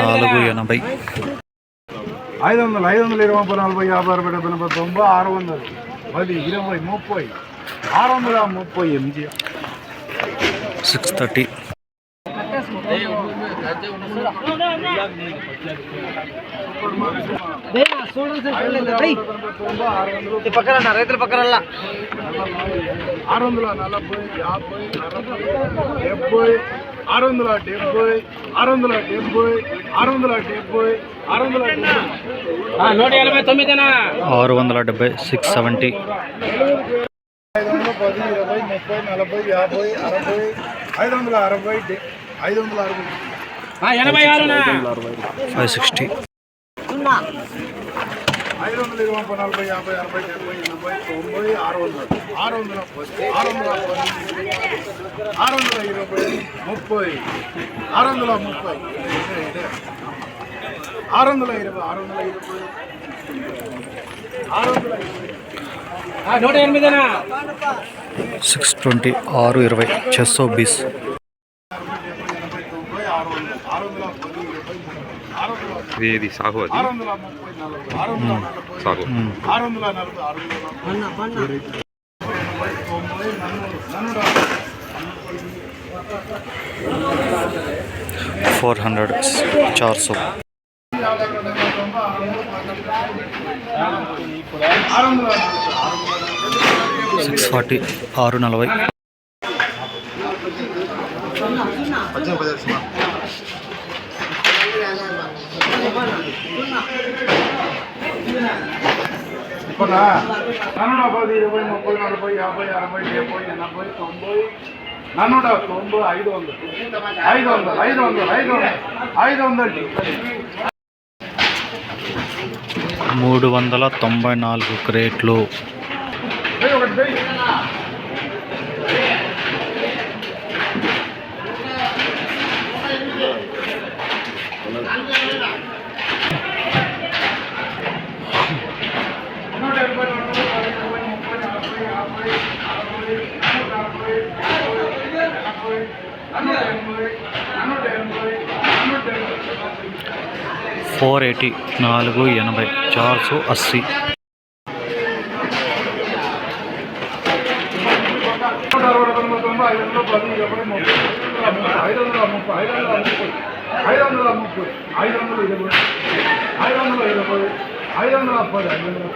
నాలుగు ఎనభై ఐదు వందలు ఐదు వందలు ఇరవై ముప్పై నలభై యాభై అరవై డెబ్బై ఎనభై తొంభై ఆరు వందలు పది ఇరవై ముప్పై ఆరు వందల ముప్పై ఎనిమిది సిక్స్ థర్టీ తొంభై ఆరు వందలు పక్కన రైతుల పక్కన ఆరు వందల నలభై యాభై అరవై డెబ్బై ఆరు వందల డెబ్బై ఆరు వందల డెబ్బై ఆరు వందల డెబ్బై ఆరు వందల డెబ్బై నూట ఎనభై తొమ్మిదేనా ఆరు వందల డెబ్బై సిక్స్ సెవెంటీ ఐదు వందల పది ఇరవై ముప్పై నలభై యాభై అరవై ఐదు వందల అరవై ఐదు వందల అరవై. ఎనభై ఆరునా ఫైవ్ సిక్స్టీ ఐదు వందల ఇరవై ముప్పై నలభై యాభై అరవై డెబ్బై ఎనభై తొంభై ఆరు వందలు ఆరు వందల ఆరు వందల ఆరు వందల ఇరవై ముప్పై ఆరు వందల ముప్పై ఆరు వందల ఇరవై ఆరు వందల ఇరవై ఆరు వందల ఇరవై నూట ఎనిమిదేనా? సిక్స్ ట్వంటీ ఆరు ఇరవై చెస్సో బీస్. ఆరు వందల ఆరు వందల పది ఇరవై ముప్పై ఆరు వందల ఇది సాగు అది. సాగు ఫోర్ హండ్రెడ్ చార్ సో. సిక్స్ ఫార్టీ ఆరు నలభై. ఇప్పుడా నన్నుడ పది ఇరవై ముప్పై నలభై యాభై అరవై డెబ్బై ఎనభై తొంభై నన్నుడ తొంభై ఐదు వందలు. ఐదు వందలు ఐదు వందలు ఐదు వందలు ఐదు వందలు. మూడు వందల తొంభై నాలుగు క్రేట్లు. ఒకటి వెయ్యి నూట ఎనభై నూట పది ఇరవై ముప్పై నలభై యాభై అరవై నూట అరవై డెబ్బై ఎనభై నూట ఎనభై నూట ఎనభై నూట ఎనభై ఫోర్ ఎయిటీ నాలుగు ఎనభై చార్ సో అస్సీ. ఐదు వందల ముప్పై ఐదు వందల ఇరవై ఐదు వందల ఇరవై ఐదు వందల పది ఐదు వందల